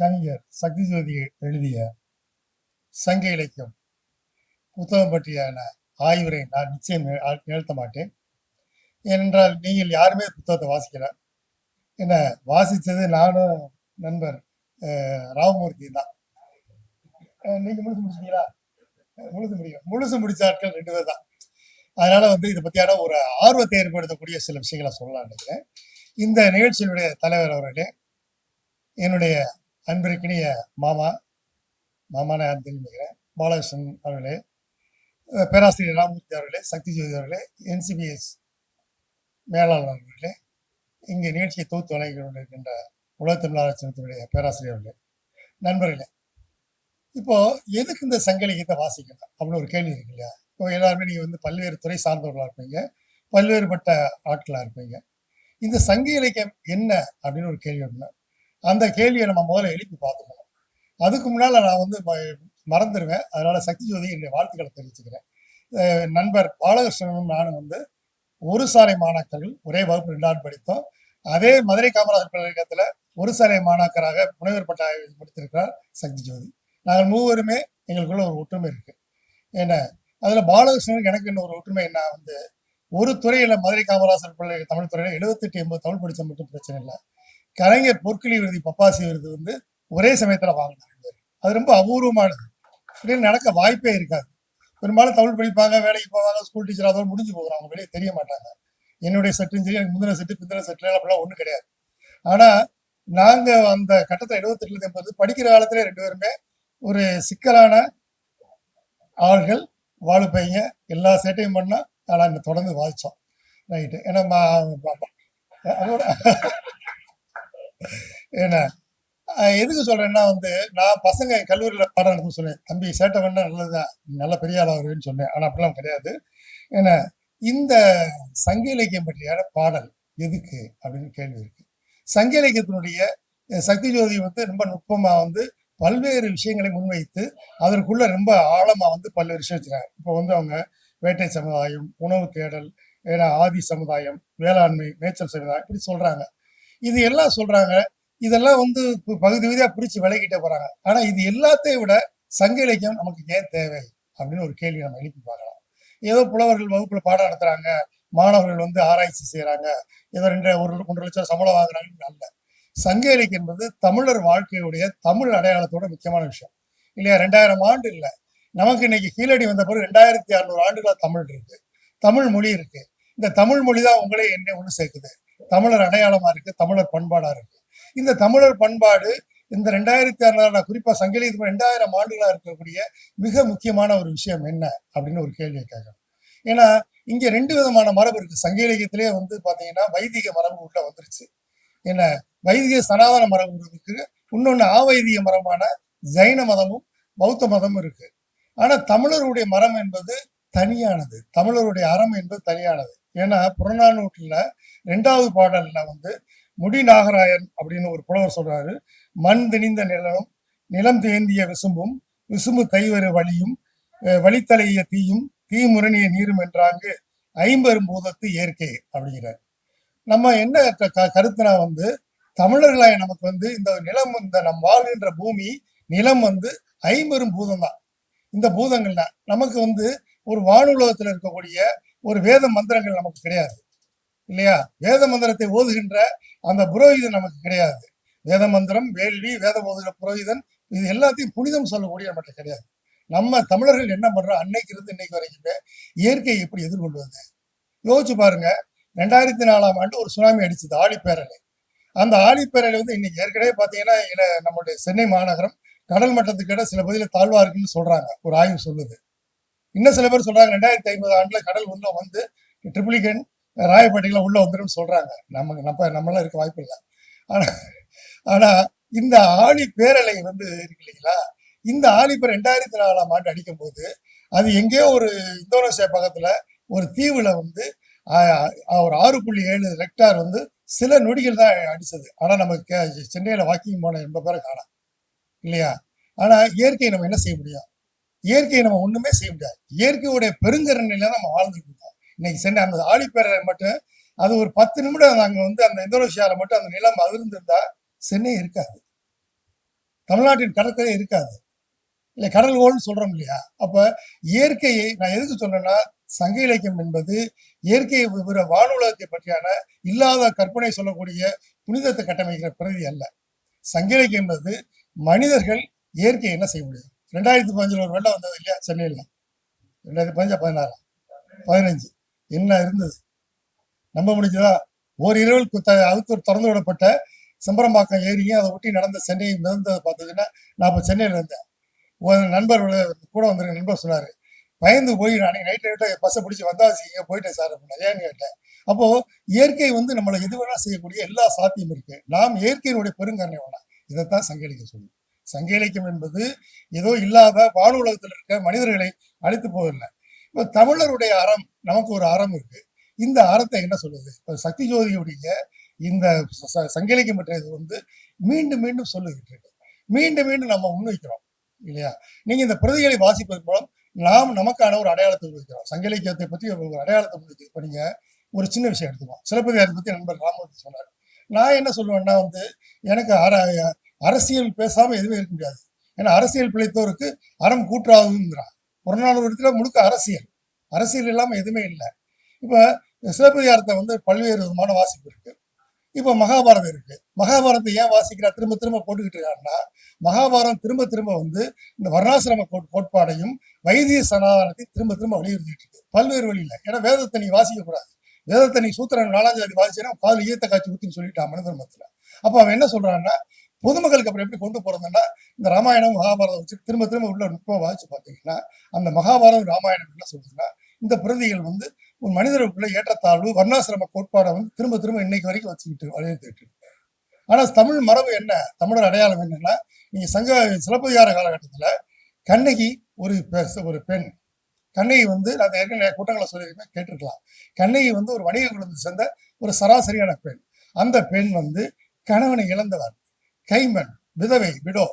கவிஞர் சக்தி ஜோதி எழுதிய சங்க இலக்கியம் புத்தகம் பற்றியான ஆய்வுரை நான் நிச்சயம் நிகழ்த்த மாட்டேன். ஏனென்றால் நீங்கள் யாருமே புத்தகத்தை வாசிக்கல. என்ன வாசித்தது நானும் நண்பர் ராமமூர்த்தி தான். நீங்கள் முழுசு முடிச்சிட்டீங்களா? முழுசு முடியும் முழுசு முடிச்ச ஆட்கள் ரெண்டு பேர் தான். அதனால வந்து இதை பற்றியான ஒரு ஆர்வத்தை ஏற்படுத்தக்கூடிய சில விஷயங்களை சொல்லலாம் நினைக்கிறேன். இந்த நிகழ்ச்சியினுடைய தலைவர் அவர்களே என்னுடைய அன்பிற்கினிய மாமா மாமான தெரிஞ்சுக்கிறேன். பாலகிருஷ்ணன் அவர்களே பேராசிரியர் ராமமூர்த்தி அவர்களே சக்தி ஜோதி அவர்களே என்சிபிஎஸ் மேலாளர் அவர்களே இங்கே நிகழ்ச்சியை தொகுத்து வழங்கி கொண்டிருக்கின்ற உலக தமிழாளர் நிறுவனத்துடைய பேராசிரியர் நண்பர்களே இப்போ எதுக்கு இந்த சங்க இலக்கியத்தை வாசிக்கணும் அப்படின்னு ஒரு கேள்வி இருக்கு இல்லையா? இப்போ எல்லாருமே நீங்கள் வந்து பல்வேறு துறை சார்ந்தவர்களாக இருப்பீங்க பல்வேறுபட்ட ஆட்களாக இருப்பீங்க. இந்த சங்க இலக்கியம் என்ன அப்படின்னு ஒரு கேள்வி ஒன்று அந்த கேள்வியை நம்ம முதல்ல எழுப்பி பார்த்துக்கணும் அதுக்கு முன்னால நான் வந்து மறந்துடுவேன் அதனால சக்தி ஜோதி என்னுடைய வாழ்த்துக்களை தெரிவிச்சுக்கிறேன். நண்பர் பாலகிருஷ்ணனும் நானும் வந்து ஒரு சாலை மாணாக்கர்கள் ஒரே வகுப்பு ரெண்டாண்டு படித்தோம். அதே மதுரை காமராஜர் பல்கலைக்கழகத்தில் ஒரு சாலை மாணாக்கராக முனைவர் பட்ட முடித்திருக்கிறார் சக்தி ஜோதி. நாங்கள் மூவருமே எங்களுக்குள்ள ஒரு ஒற்றுமை இருக்கு. என்ன? அதுல பாலகிருஷ்ணனுக்கு எனக்கு இன்னும் ஒரு ஒற்றுமை என்ன வந்து ஒரு துறையில மதுரை காமராஜர் பல்கலை தமிழ் துறையில் எழுபத்தெட்டு எண்பது தமிழ் படித்த மட்டும் பிரச்சனை இல்லை. கலைஞர் பொற்களி விருது பப்பாசி விருது வந்து ஒரே சமயத்தில் வாங்கினாங்க. அது ரொம்ப அபூர்வமானது. இப்படின்னு நடக்க வாய்ப்பே இருக்காது. பெரும்பாலும் தமிழ் படிப்பாங்க வேலைக்கு போவாங்க ஸ்கூல் டீச்சர் அதோட முடிஞ்சு போகிறாங்க அவங்க வெளியே தெரிய மாட்டாங்க. என்னுடைய செட்டும் சரி எனக்கு முந்தின செட்டு பிந்தின செட்டு அப்படிலாம் ஒன்றும் கிடையாது. ஆனா நாங்க அந்த கட்டத்தை எழுபத்தெட்டுல எண்பது படிக்கிற காலத்துல ரெண்டு பேருமே ஒரு சிக்கலான ஆள்கள் வாழு பையங்க எல்லா சேட்டையும் பண்ணா ஆனால் இந்த தொடர்ந்து வாதிச்சோம் ரைட்டு ஏன்னா அதோட ஏன்னா எதுக்கு சொல்றேன்னா வந்து நான் பசங்க கல்லூரியில் பாடம் நடத்த சொன்னேன். தம்பி சேட்டை பண்ணா நல்லதுதான் நல்ல பெரிய ஆளா சொன்னேன். ஆனால் அப்படிலாம் கிடையாது. ஏன்னா இந்த சங்க இலக்கியம் பற்றியான பாடல் எதுக்கு அப்படின்னு கேள்வி இருக்கு. சங்க இலக்கியத்தினுடைய சக்தி ஜோதி வந்து ரொம்ப நுட்பமாக வந்து பல்வேறு விஷயங்களை முன்வைத்து அதற்குள்ள ரொம்ப ஆழமாக வந்து பல்வேறு விஷயம் வச்சுருக்காங்க. இப்போ வந்து அவங்க வேட்டை சமுதாயம் உணவு தேடல் ஏன்னா ஆதி சமுதாயம் வேளாண்மை மேய்ச்சல் சமுதாயம் இப்படி சொல்றாங்க. இது எல்லாம் சொல்றாங்க. இதெல்லாம் வந்து பகுதி விதியா பிரிச்சு விலகிட்டே போறாங்க. ஆனா இது எல்லாத்தையும் விட சங்க இலக்கியம் நமக்கு ஏன் தேவை? அப்படின்னு ஒரு கேள்வி நம்ம எழுப்பி பார்க்கலாம். ஏதோ புலவர்கள் வகுப்புல பாடம் நடத்துறாங்க. மாணவர்கள் வந்து ஆராய்ச்சி செய்யறாங்க ஏதோ ரெண்டு ஒரு ஒன்றரை லட்சம் சம்பளம் வாங்குறாங்கன்னு அல்ல சங்க இலக்கியம் என்பது தமிழர் வாழ்க்கையுடைய தமிழ் அடையாளத்தோட முக்கியமான விஷயம். இல்லையா? ரெண்டாயிரம் ஆண்டு இல்ல. நமக்கு இன்னைக்கு கீழடி வந்த பிறகு ரெண்டாயிரத்தி அறுநூறு ஆண்டுகளா தமிழ் இருக்கு. தமிழ் மொழி இருக்கு. இந்த தமிழ் மொழி தான் உங்களே என்ன ஒண்ணு சேர்க்குது. தமிழர் அடையாளமா இருக்கு தமிழர் பண்பாடா இருக்கு. இந்த தமிழர் பண்பாடு இந்த ரெண்டாயிரத்தி அறுநூறு குறிப்பா சங்கிலியத்துக்கு ரெண்டாயிரம் ஆண்டுகளா இருக்கக்கூடிய மிக முக்கியமான ஒரு விஷயம் என்ன அப்படின்னு ஒரு கேள்வியை கேட்கணும். ஏன்னா இங்க ரெண்டு விதமான மரபு இருக்கு. சங்க இலக்கியத்திலேயே வந்து பாத்தீங்கன்னா வைதிக மரபு உள்ள வந்துருச்சு. என்ன? வைதிக சனாதன மரபு இருக்கு. இன்னொன்னு ஆவைதிக மரமான ஜைன மதமும் பௌத்த மதமும் இருக்கு. ஆனா தமிழருடைய மரம் என்பது தனியானது. தமிழருடைய அறம் என்பது தனியானது. ஏன்னா புறநானூற்றுல ரெண்டாவது பாடல்ல வந்து முடி நாகராயன் அப்படின்னு ஒரு புலவர் சொல்றாரு. மண் திணிந்த நிலம் நிலம் தேந்திய விசும்பும் விசும்பு தைவரு வழியும் வழித்தலைய தீயும் தீ முரணிய நீரும் என்றாங்க ஐம்பெரும் பூதத்து இயற்கை அப்படிங்கிறார். நம்ம என்ன க- க- கருத்துனா வந்து தமிழர்களாய நமக்கு வந்து இந்த நிலம் இந்த நம் வாழ்கின்ற பூமி நிலம் வந்து ஐம்பெரும் பூதம் தான் இந்த பூதங்கள்ல நமக்கு வந்து ஒரு வானுலகத்துல இருக்கக்கூடிய ஒரு வேத மந்திரங்கள் நமக்கு கிடையாது. இல்லையா? வேத மந்திரத்தை ஓதுகின்ற அந்த புரோகிதன் நமக்கு கிடையாது. வேத மந்திரம் வேள்வி வேத ஓதுகிற புரோகிதன் இது எல்லாத்தையும் புனிதம் சொல்லக்கூடிய நம்மகிட்ட கிடையாது. நம்ம தமிழர்கள் என்ன பண்றோம்? அன்னைக்கு இருந்து இன்னைக்கு வரைக்குமே இயற்கையை எப்படி எதிர்கொள்வது? யோசிச்சு பாருங்க. ரெண்டாயிரத்தி நாலாம் ஆண்டு ஒரு சுனாமி அடிச்சது ஆழிப்பேரலை. அந்த ஆழிப்பேரலை வந்து இன்னைக்கு ஏற்கனவே பார்த்தீங்கன்னா நம்மளுடைய சென்னை மாநகரம் கடல் மட்டத்துக்கிட்ட சில பகுதியில் தாழ்வா இருக்குன்னு சொல்றாங்க. ஒரு ஆய்வு சொல்லுது. இன்னும் சில பேர் சொல்றாங்க ரெண்டாயிரத்தி ஐம்பது ஆண்டுல கடல் உள்ள வந்து ட்ரிபிளிகன் e ராயப்பேட்டையில உள்ள வந்துடும் சொல்றாங்க. நமக்கு நம்ம நம்மளாம் இருக்க வாய்ப்பு இல்லை. ஆனா ஆனா இந்த ஆழி பேரலை வந்து இருக்கு இல்லைங்களா? இந்த ஆழிப்பேர் ரெண்டாயிரத்தி நாலாம் ஆண்டு அடிக்கும் போது அது எங்கேயோ ஒரு இந்தோனேசியா பக்கத்துல ஒரு தீவுல வந்து ஒரு ஆறு புள்ளி ஏழு ரெக்டார் வந்து சில நொடிகள் தான் அடிச்சது. ஆனா நமக்கு சென்னையில வாக்கிங் போன எண்பது பேரை காணும். இல்லையா? ஆனா இயற்கையை நம்ம என்ன செய்ய முடியும்? இயற்கையை நம்ம ஒண்ணுமே செய்ய முடியாது. இயற்கையுடைய பெருங்கரணையில நம்ம வாழ்ந்துட்டு இருக்கோம். இன்னைக்கு சென்னை அந்த ஆழிப்பேரலை மட்டும் அது ஒரு பத்து நிமிடம் நாங்க வந்து அந்த இந்தோனேஷியால மட்டும் அந்த நிலம் அதிர்ந்திருந்தா சென்னை இருக்காது. தமிழ்நாட்டின் கடற்கரை இருக்காது. இல்லை கடல் ஓல்னு சொல்றோம் இல்லையா? அப்ப இயற்கையை நான் எதுக்கு சொன்னேன்னா சங்க இலக்கியம் என்பது இயற்கையை விவர வானுலகத்தை பற்றியான இல்லாத கற்பனை சொல்லக்கூடிய புனிதத்தை கட்டமைக்கிற பிரதி அல்ல. சங்க இலக்கியம் என்பது மனிதர்கள் இயற்கை என்ன செய்ய முடியும்? ரெண்டாயிரத்தி பதினஞ்சில் ஒரு வெள்ளம் வந்தது இல்லையா சென்னையில்? ரெண்டாயிரத்தி பதினஞ்சா பதினாறா. பதினஞ்சு. என்ன இருந்தது? நம்ப முடிஞ்சதா? ஒரு இரவில் அவுத்து திறந்து விடப்பட்ட சிம்பரம்பாக்கம் ஏரியும் அதை ஒட்டி நடந்த சென்னை மிதந்ததை பார்த்ததுன்னா நான் இப்போ சென்னையில் இருந்தேன். ஒரு நண்பர் கூட வந்திருக்க நண்பர் சொன்னார் பயந்து போய் நான் நைட் நைட்டாக பஸ்ஸை பிடிச்சி வந்தாச்சு இங்கே போயிட்டேன் சார் அப்படின்னு ஏன்னு கேட்டேன். அப்போது இயற்கை வந்து நம்மளை எது வேணால் செய்யக்கூடிய எல்லா சாத்தியம் இருக்குது நாம் இயற்கையினுடைய பெருங்கருணை வேணாம் இதைத்தான் சங்கடிக்க சொல்லுவோம். சங்க இலக்கியம் என்பது ஏதோ இல்லாத வான உலகத்தில் இருக்க மனிதர்களை அழைத்து போகவில்லை இப்போ தமிழருடைய அறம் நமக்கு ஒரு அறம் இருக்கு. இந்த அறத்தை என்ன சொல்லுது? இப்போ சக்தி ஜோதியுடைய இந்த ச- சங்க இலக்கியம் பற்றியது வந்து மீண்டும் மீண்டும் சொல்லுகிட்டு இருக்கு. மீண்டும் மீண்டும் நம்ம முன்வைக்கிறோம் இல்லையா? நீங்க இந்த பிரதிகளை வாசிப்பதன் மூலம் நாம் நமக்கான ஒரு அடையாளத்தை உருவாக்கிறோம் சங்க இலக்கியத்தை பற்றி ஒரு அடையாளத்தை உருவாக்கி இப்போ நீங்க ஒரு சின்ன விஷயம் எடுத்துக்கோம் சிலப்பதிகாரத்தை பத்தி நண்பர் ராமூர்த்தி சொன்னார். நான் என்ன சொல்லுவேன்னா வந்து எனக்கு அர அரசியல் பேசாமல் எதுவுமே இருக்க முடியாது. ஏன்னா அரசியல் பிழைத்தோருக்கு அறம் கூற்றாகுங்கிறான் புறநானூறு முழுக்க அரசியல். அரசியல் இல்லாமல் எதுவுமே இல்லை. இப்போ சிலப்பதிகாரத்தை வந்து பல்வேறு விதமான வாசிப்பு இருக்கு. இப்போ மகாபாரதம் இருக்கு. மகாபாரதத்தை ஏன் வாசிக்கிறா திரும்ப திரும்ப போட்டுக்கிட்டு இருக்காருன்னா மகாபாரதம் திரும்ப திரும்ப வந்து இந்த வர்ணாசிரம கோட்- கோட்பாடையும் வைத்திய சனாதனத்தை திரும்ப திரும்ப வலியுறுத்திட்டு இருக்கு. பல்வேறு வழியில். ஏன்னா வேதத்தை நீ வாசிக்கக்கூடாது வேதத்தை நீ சூத்திரன் நாலாம் ஜாதி வாசிச்சேன்னா கால் ஈயத்த காட்சி ஊத்தின்னு சொல்லிட்டான் மனித தர்மத்துல அவன் என்ன சொல்றான்னா பொதுமக்களுக்கு அப்புறம் எப்படி கொண்டு போறதுன்னா இந்த ராமாயணம் மகாபாரதம் வச்சு திரும்ப திரும்ப உள்ள நுட்பம் வாசிச்சு பார்த்தீங்கன்னா அந்த மகாபாரதம் ராமாயணம் என்ன சொல்றதுன்னா இந்த பிரதிகள் வந்து ஒரு மனிதருக்குள்ள ஏற்றத்தாழ்வு வர்ணாசிரம கோட்பாடை வந்து திரும்ப திரும்ப இன்னைக்கு வரைக்கும் வச்சுக்கிட்டு வலியுறுத்திட்டு ஆனா தமிழ் மரபு என்ன? தமிழர் அடையாளம் என்னன்னா நீங்க சங்க சிலப்பதிகார காலகட்டத்துல கண்ணகி ஒரு ஒரு பெண். கண்ணகி வந்து நான் ஏற்கனவே கூட்டங்களை சொல்லியிருக்கேன் கேட்டிருக்கலாம். கண்ணகி வந்து ஒரு வணிக குலத்தை சேர்ந்த ஒரு சராசரியான பெண். அந்த பெண் வந்து கணவனை இழந்தவர். கைமன் விதவை விடோ.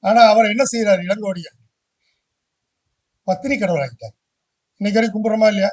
ஆனா அவர் என்ன செய்யறாரு இளங்கோடிய? பத்தினி கடவுளாகிட்டார் இன்னைக்கு வரைக்கும் கும்பிடுறோமா இல்லையா?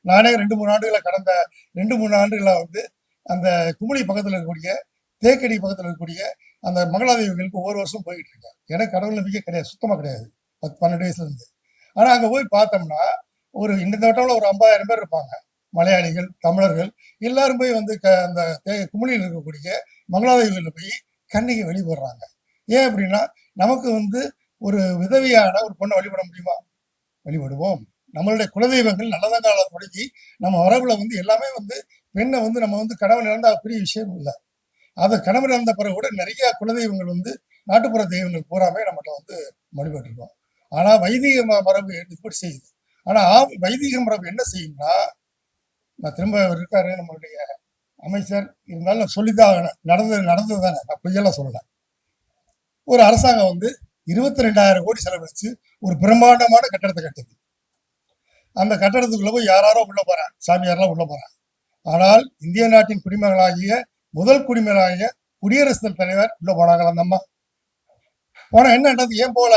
நானே ரெண்டு மூணு ஆண்டுகளை கடந்த ரெண்டு மூணு ஆண்டுகளாக வந்து அந்த குமுளி பக்கத்துல இருக்கக்கூடிய தேக்கடி பக்கத்துல இருக்கக்கூடிய அந்த மங்களாதேவிகளுக்கு ஒவ்வொரு வருஷம் போயிட்டு இருக்கேன். எனக்கு கடவுள் நம்பிக்கை கிடையாது சுத்தமாக கிடையாது. பத்து பன்னெண்டு வயசுலேருந்து. ஆனால் ஆனா அங்க போய் பார்த்தோம்னா ஒரு இந்த வட்டம்ல ஒரு ஐம்பதாயிரம் பேர் இருப்பாங்க. மலையாளிகள் தமிழர்கள் எல்லாரும் போய் வந்து க- அந்த தே- குமுளியில் இருக்கக்கூடிய மங்களாதேவிகளில் போய் கண்ணிகை வழிபடுறாங்க ஏன் அப்படின்னா நமக்கு வந்து ஒரு விதவியான ஒரு பொண்ணை வழிபட முடியுமா? வழிபடுவோம். நம்மளுடைய குலதெய்வங்கள் நல்லதங்கால தொடங்கி நம்ம வரவுல வந்து எல்லாமே வந்து பெண்ணை வந்து நம்ம வந்து கணவன் இழந்தா பெரிய விஷயம் இல்லை. அதை கணவன் இழந்த பிறகு கூட நிறைய குலதெய்வங்கள் வந்து நாட்டுப்புற தெய்வங்கள் பூராமே நம்மகிட்ட வந்து வழிபட்டுருக்கோம். ஆனா வைதிக மரபு இப்படி செய்யுது. ஆனா ஆ- வைதிக மரபு என்ன செய்யும்னா நான் திரும்ப அவர் இருக்காரு நம்மளுடைய அமைச்சர் இருந்தாலும் நான் சொல்லிதான் நடந்தது நடந்தது தானே நான் பொய்யெல்லாம் சொல்லலை. ஒரு அரசாங்கம் வந்து இருபத்தி ரெண்டாயிரம் கோடி செலவழிச்சு ஒரு பிரம்மாண்டமான கட்டடத்தை கட்டுது அந்த கட்டடத்துக்குள்ள போய் யாராரோ உள்ள போறான் சாமியார்லாம் உள்ள போறான் ஆனால் இந்திய நாட்டின் குடிமகளாகிய முதல் குடிமகளாகிய குடியரசுத் தலைவர் உள்ள போனாங்களா அந்த அம்மா? போனா என்ன நடந்தது ஏன் போல?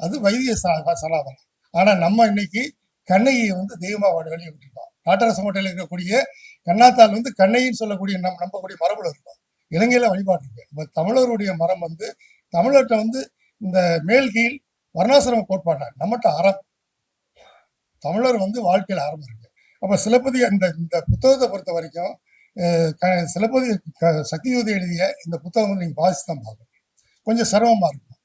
அது வைத்திய ச- சனாதனம் ஆனா நம்ம இன்னைக்கு கண்ணகியை வந்து தெய்வமா வழி விட்டுருக்கோம் நாட்டரசு கோட்டையில் இருக்கக்கூடிய கண்ணாத்தால் வந்து கண்ணைன்னு சொல்லக்கூடிய நம் நம்பக்கூடிய மரபுல இருக்கும். இலங்கையில வழிபாடு இருக்கு. இப்ப தமிழருடைய மரம் வந்து தமிழர்கிட்ட வந்து இந்த மேல் கீழ் வர்ணாசிரம கோட்பாடு நம்மகிட்ட அறம். தமிழர் வந்து வாழ்க்கையில் அறம் இருக்கு. அப்ப சிலப்பதி அந்த இந்த புத்தகத்தை பொறுத்த வரைக்கும் க- சிலப்பதி க- எழுதிய இந்த புத்தகம் வந்து நீங்க வாசித்து தான் பார்க்கணும். கொஞ்சம் சிரமமா இருக்கும்.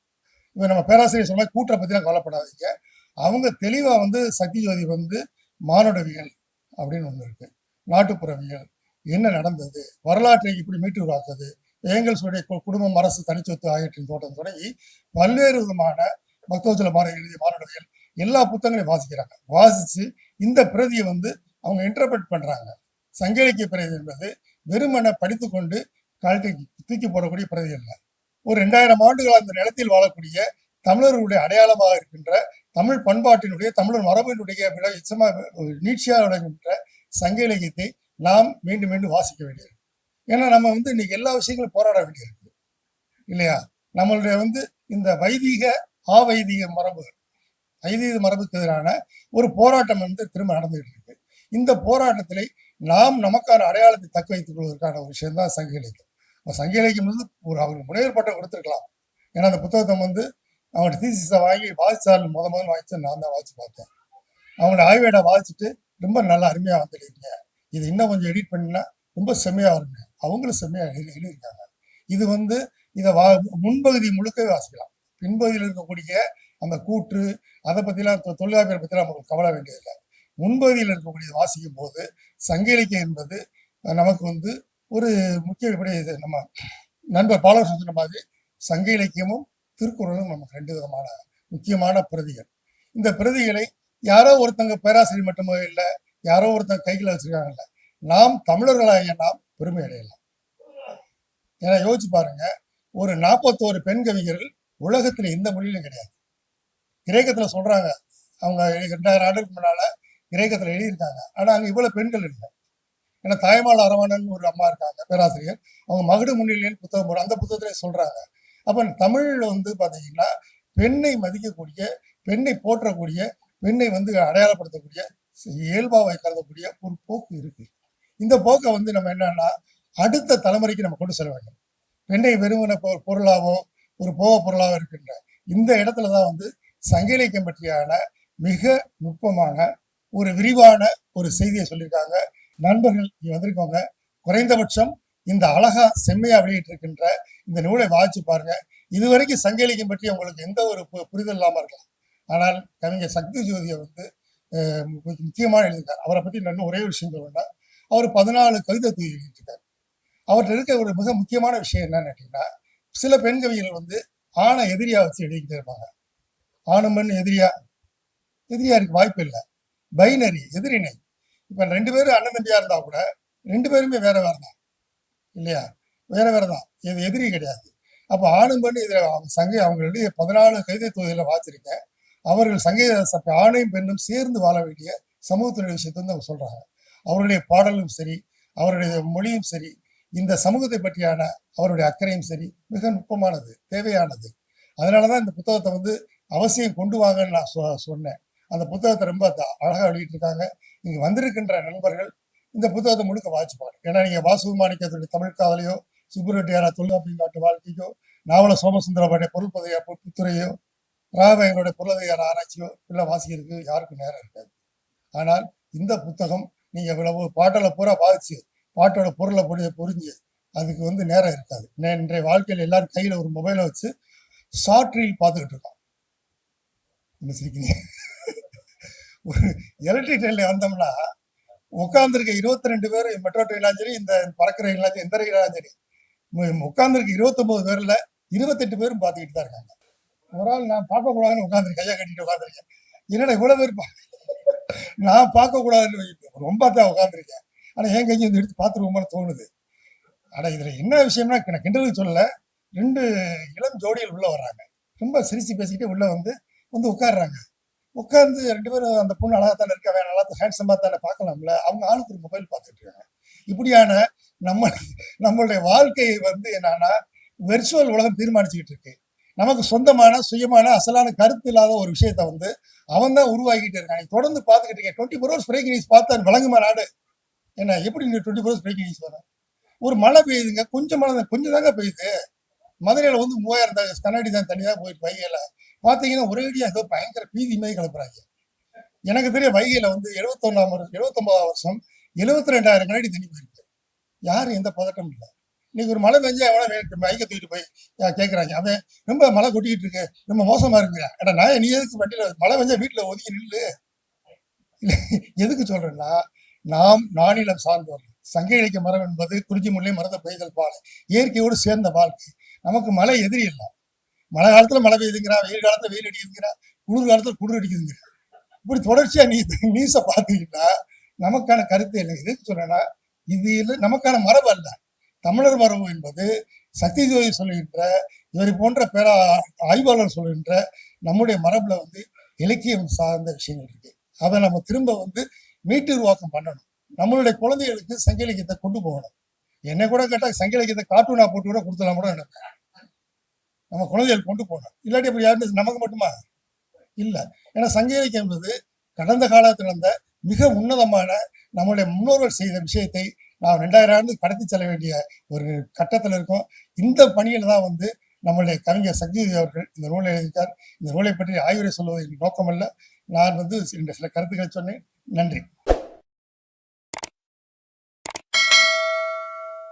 இப்போ நம்ம பேராசிரியர் சொன்ன கூட்டை பற்றிலாம் கவலைப்படாதீங்க. அவங்க தெளிவா வந்து சக்தி ஜோதி வந்து மானுடவியல் அப்படின்னு ஒன்று இருக்கு. நாட்டுப்புறவியல் என்ன நடந்தது? வரலாற்றை இப்படி மீட்டு உருவாக்குது ஏங்கல்ஸுடைய கு- குடும்பம் அரசு தனிச்சொத்து ஆகியவற்றின் தோட்டம் தொடங்கி பல்வேறு விதமான பக்தோஜல மாற எழுதிய மாணவர்கள் எல்லா புத்தகங்களையும் வாசிக்கிறாங்க. வாசிச்சு இந்த பிரதியை வந்து அவங்க இன்டர்பிரட் பண்றாங்க. சங்க இலக்கிய பிரதி என்பது வெறுமனை படித்துக்கொண்டு கழட்டி தூக்கி போடக்கூடிய பிரதி இல்லை ஒரு ரெண்டாயிரம் ஆண்டுகள் அந்த நிலத்தில் வாழக்கூடிய தமிழர்களுடைய அடையாளமாக இருக்கின்ற தமிழ் பண்பாட்டினுடைய தமிழர் மரபினுடைய விட நீட்சியாக விளங்குகின்ற சங்க இலக்கியத்தை நாம் மீண்டும் மீண்டும் வாசிக்க வேண்டியது. ஏன்னா நம்ம வந்து இன்னைக்கு எல்லா விஷயங்களும் போராட வேண்டியிருக்கு. இல்லையா? நம்மளுடைய வந்து இந்த வைதிக ஆவைதிக மரபு வைதிக மரபுக்கு எதிரான ஒரு போராட்டம் வந்து திரும்ப நடந்துகிட்டு இருக்கு இந்த போராட்டத்திலே நாம் நமக்கான அடையாளத்தை தக்க வைத்துக் கொள்வதற்கான ஒரு விஷயம் தான் சங்க இலக்கியம் சங்க இலக்கியம் வந்து ஒரு அவருக்கு முனைவர் பட்டம் கொடுத்துருக்கலாம். ஏன்னா அந்த புத்தகத்தை வந்து அவங்களோட தீசிஸை வாங்கி வாசிச்சார் முத முதல் வாசிச்சு நான் தான் வாசிச்சு பார்த்தேன். அவங்களோட ஆய்வேடை வாசிச்சுட்டு ரொம்ப நல்லா அருமையாக வந்துருக்கீங்க இது இன்னும் கொஞ்சம் எடிட் பண்ணினா ரொம்ப செம்மையாக வருங்க. அவங்களும் செம்மையாக எழுதி எழுதியிருக்காங்க. இது வந்து இதை வா முன்பகுதி முழுக்கவே வாசிக்கலாம். பின்பகுதியில் இருக்கக்கூடிய அந்த கூற்று அதை பற்றிலாம் தொழிலாளர் பற்றிலாம் நமக்கு கவலை வேண்டியதில்லை. முன்பகுதியில் இருக்கக்கூடிய வாசிக்கும் போது சங்க இலக்கியம் என்பது நமக்கு வந்து ஒரு முக்கிய இப்படி இது. நம்ம நண்பர் பாலகிருஷ்ணன் சொன்ன மாதிரி சங்க இலக்கியமும் திருக்குறளும் நமக்கு ரெண்டு விதமான முக்கியமான பிரதிகள். இந்த பிரதிகளை யாரோ ஒருத்தங்க பேராசிரியர் மட்டுமே இல்லை யாரோ ஒருத்தங்க கைகளை வச்சிருக்காங்கல்ல நாம் தமிழர்களாகிய நாம் பெருமை அடையலாம். ஏன்னா யோசிச்சு பாருங்க ஒரு நாற்பத்தோரு பெண் கவிஞர்கள் உலகத்துல எந்த மொழியிலும் கிடையாது. கிரேக்கத்துல சொல்றாங்க அவங்க ரெண்டாயிரம் ஆண்டுக்கு முன்னால கிரேக்கத்துல எழுதியிருக்காங்க. ஆனா அங்க இவ்வளவு பெண்கள் இல்லை. ஏன்னா தாய்மால் அரவணன் ஒரு அம்மா இருக்காங்க பேராசிரியர். அவங்க மகுடு முன்னிலைன்னு புத்தகம் போடுற அந்த புத்தகத்திலே சொல்றாங்க அப்போ தமிழில் வந்து பார்த்தீங்கன்னா பெண்ணை மதிக்கக்கூடிய பெண்ணை போற்றக்கூடிய பெண்ணை வந்து அடையாளப்படுத்தக்கூடிய இயல்பாவை கருதக்கூடிய ஒரு போக்கு இருக்கு. இந்த போக்கை வந்து நம்ம என்னன்னா அடுத்த தலைமுறைக்கு நம்ம கொண்டு செல்ல வேண்டும். பெண்ணை வெறுமன பொ- பொருளாவோ ஒரு போக பொருளாவோ இருக்கின்ற இந்த இடத்துல தான் வந்து சங்க இலக்கியம் பற்றியான மிக நுட்பமான ஒரு விரிவான ஒரு செய்தியை சொல்லியிருக்காங்க. நண்பர்கள் இங்க வந்திருக்கவங்க குறைந்தபட்சம் இந்த அழகா செம்மையா வெளியிட்டிருக்கின்ற இந்த நூலை வாசிச்சு பாருங்க. இதுவரைக்கும் சங்க இலக்கியம் பற்றி உங்களுக்கு எந்த ஒரு பு- புரிதல் இல்லாமல் இருக்கலாம். ஆனால் கவிஞர் சக்தி ஜோதியை வந்து முக்கியமாக எழுதியிருக்கார். அவரை பற்றி நான் இன்னும் ஒரே விஷயங்கள் விஷயம் சொல்லணும்னா அவர் பதினாலு கவிதை தொகுதி எழுதியிருக்கார். அவர்கிட்ட இருக்க ஒரு மிக முக்கியமான விஷயம் என்னன்னு கேட்டீங்கன்னா சில பெண் கவிஞர்கள் வந்து ஆணை எதிரியா வச்சு எழுதிக்கிட்டே இருப்பாங்க. ஆணும் பெண் எதிரியா? எதிரியா இருக்கு வாய்ப்பு இல்லை. பைனரி எதிரிணை. இப்போ ரெண்டு பேரும் அண்ணன் தம்பியா இருந்தா கூட ரெண்டு பேருமே வேற வேற தான். இல்லையா? வேற வேற தான். இது எதிரி கிடையாது. அப்போ ஆணும் பெண் இதில் சங்கை சங்க பதினாலு கைதை தொகுதியில் பார்த்துருக்கேன் அவர்கள் சங்க ஆணையும் பெண்ணும் சேர்ந்து வாழ வேண்டிய சமூகத்தினுடைய விஷயத்தை வந்து அவங்க சொல்றாங்க. அவருடைய பாடலும் சரி அவருடைய மொழியும் சரி இந்த சமூகத்தை பற்றியான அவருடைய அக்கறையும் சரி மிக நுட்பமானது தேவையானது. அதனால தான் இந்த புத்தகத்தை வந்து அவசியம் கொண்டு வாங்கன்னு நான் சொ- சொன்னேன். அந்த புத்தகத்தை ரொம்ப அழகாக வெளியிட்டிருக்காங்க. இங்கே வந்திருக்கின்ற நண்பர்கள் இந்த புத்தகத்தை முழுக்க வாசிச்சு பாருங்க. ஏன்னா நீங்க வாசு மாணிக்கத்துடைய தமிழ் காதலையோ சுப்புரெட்டியாரா தொல்காப்பியம் நாட்டு வாழ்க்கையோ நாவல சோமசுந்தரபாண்டிய பொருள் பதையா புத்துறையோ ராவங்களுடைய பொருளாதார ஆராய்ச்சியோ இல்லை வாசிக்கிறதுக்கு யாருக்கும் நேரம் இருக்காது. ஆனால் இந்த புத்தகம் நீங்க இவ்வளவு பாட்டில் பூரா பாதிச்சு பாட்டோட பொருளை புரி புரிஞ்சு அதுக்கு வந்து நேரம் இருக்காது. இன்றைய வாழ்க்கையில் எல்லாரும் கையில ஒரு மொபைலை வச்சு ஷார்ட் ரீல் பார்த்துக்கிட்டு இருக்கோம். என்ன சிரிக்கிறீங்க? ஒரு எலக்ட்ரிக் ட்ரெயின்ல வந்தோம்னா உட்காந்துருக்க இருபத்தி ரெண்டு பேர் மெட்ரோ ட்ரெயினாலும் சரி இந்த பறக்கிற ரயிலாலும் சரி எந்த ரயிலாலும் சரி உட்காந்துருக்க இருபத்தொம்போது பேர்ல இருபத்தெட்டு பேரும் பார்த்துக்கிட்டு தான் இருக்காங்க. ஒரு ஆள் நான் பார்க்க கூடாதுன்னு உட்காந்துருக்கேன் கையை கட்டிட்டு உட்காந்துருக்கேன் என்னடா இவ்வளவு பேர் நான் பார்க்க கூடாதுன்னு ரொம்ப தான் உட்காந்துருக்கேன் ஆனா என் கையை வந்து எடுத்து பார்த்துருவோம்னு தோணுது. ஆனா இதுல என்ன விஷயம்னா நான் கிண்டலுக்கு சொல்லல. ரெண்டு இளம் ஜோடிகள் உள்ள வர்றாங்க. ரொம்ப சிரிச்சு பேசிக்கிட்டே உள்ள வந்து வந்து உட்காடுறாங்க உட்காந்து ரெண்டு பேரும் அந்த பொண்ணு அழகா தானே இருக்கா வேற நல்லா ஹேண்ட்ஸமா தானே பார்க்கலாம்ல? அவங்க ஆளுக்கு ஒரு மொபைல் பார்த்துட்டு இருக்காங்க. இப்படியான நம்ம நம்மளுடைய வாழ்க்கையை வந்து என்னன்னா வெர்ச்சுவல் உலகம் தீர்மானிச்சுக்கிட்டு இருக்கு. நமக்கு சொந்தமான சுயமான அசலான கருத்து இல்லாத ஒரு விஷயத்த வந்து அவன் தான் உருவாக்கிட்டு இருக்கான். நீ தொடர்ந்து பார்த்துக்கிட்டு இருக்கேன் twenty four hours breaking news பார்த்தா வழங்குமா நாடு? என்ன எப்படி நீ twenty four hours break news வர ஒரு மழை பெய்யுதுங்க கொஞ்சம் மழை கொஞ்சம் தாங்க பெய்யுது. மதுரையில் வந்து மூவாயிரம் தான் கண்ணாடி தான் தனியாக போயிட்டு வைகையில பார்த்தீங்கன்னா ஒரேடியாக பயங்கர பீதி மாதிரி கிளப்புறாங்க எனக்கு தெரிய வைகையில வந்து எழுபத்தொன்னாம் வருஷம் எழுபத்தொன்பதாம் வருஷம் எழுபத்தி ரெண்டாயிரம் கண்ணாடி தண்ணி போயிருக்கு. யாரும் எந்த பதட்டமும் இல்லை. இன்னைக்கு ஒரு மழை பெஞ்சா எவ்வளோ வைக்க தூக்கிட்டு போய் கேட்குறாங்க அவன் ரொம்ப மழை கொட்டிக்கிட்டு இருக்கு. ரொம்ப மோசமா இருக்குங்க ஏடா நான் நீ எதுக்கு வண்டியில மழை பெஞ்சா வீட்டில் ஒதுக்கி நில்லு. எதுக்கு சொல்றேன்னா நாம் நானிலம் சார்ந்தவர்கள் சங்க இலக்கிய மரம் என்பது குறிஞ்சி முல்லை மரத பெய்தல் பாலை. இயற்கையோடு சேர்ந்த வாழ்க்கை. நமக்கு மழை எதிரி இல்லை. மழை காலத்துல மழை பெய்யுதுங்கிறா வெயில் காலத்துல வெயில் அடிக்குதுங்கிறா குளிர் காலத்துல குளிர் அடிக்குதுங்கிறா இப்படி தொடர்ச்சியா நீ நியூஸ பாத்தீங்கன்னா நமக்கான கருத்து என்ன? எதுக்கு சொல்றேன்னா இது இல்லை நமக்கான மரபு அல்ல. தமிழர் மரபு என்பது சக்தி ஜோதி சொல்லுகின்ற இவரை போன்ற பேரா ஆய்வாளர் சொல்லுகின்ற நம்முடைய மரபுல வந்து இலக்கியம் சார்ந்த விஷயங்கள் இருக்கு. அதை நம்ம திரும்ப வந்து மீட்டு உருவாக்கம் பண்ணணும். நம்மளுடைய குழந்தைகளுக்கு சங்க இலக்கியத்தை கொண்டு போகணும். என்னை கூட கேட்டால் சங்க இலக்கியத்தை கார்ட்டூனா போட்டு கூட கொடுத்தலாம் கூட நினைப்பேன் நம்ம குழந்தைகள் கொண்டு போகணும். இல்லாட்டி அப்படி யாருன்னு நமக்கு மட்டுமா? இல்லை. ஏன்னா சங்க இலக்கியம் என்பது கடந்த காலத்தில் இருந்த மிக உன்னதமான நம்முடைய முன்னோர்கள் செய்த விஷயத்தை நாம் ரெண்டாயிரம் ஆண்டு கடத்தி செல்ல வேண்டிய ஒரு கட்டத்தில் இருக்கோம். இந்த பணியில் தான் வந்து நம்மளுடைய கவிஞர் சக்தி அவர்கள் இந்த நூலை எழுதியிருக்கார். இந்த நூலை பற்றி ஆய்வுரை சொல்வது நோக்கமல்ல. நான் வந்து சில கருத்துக்களை சொன்னேன். நன்றி.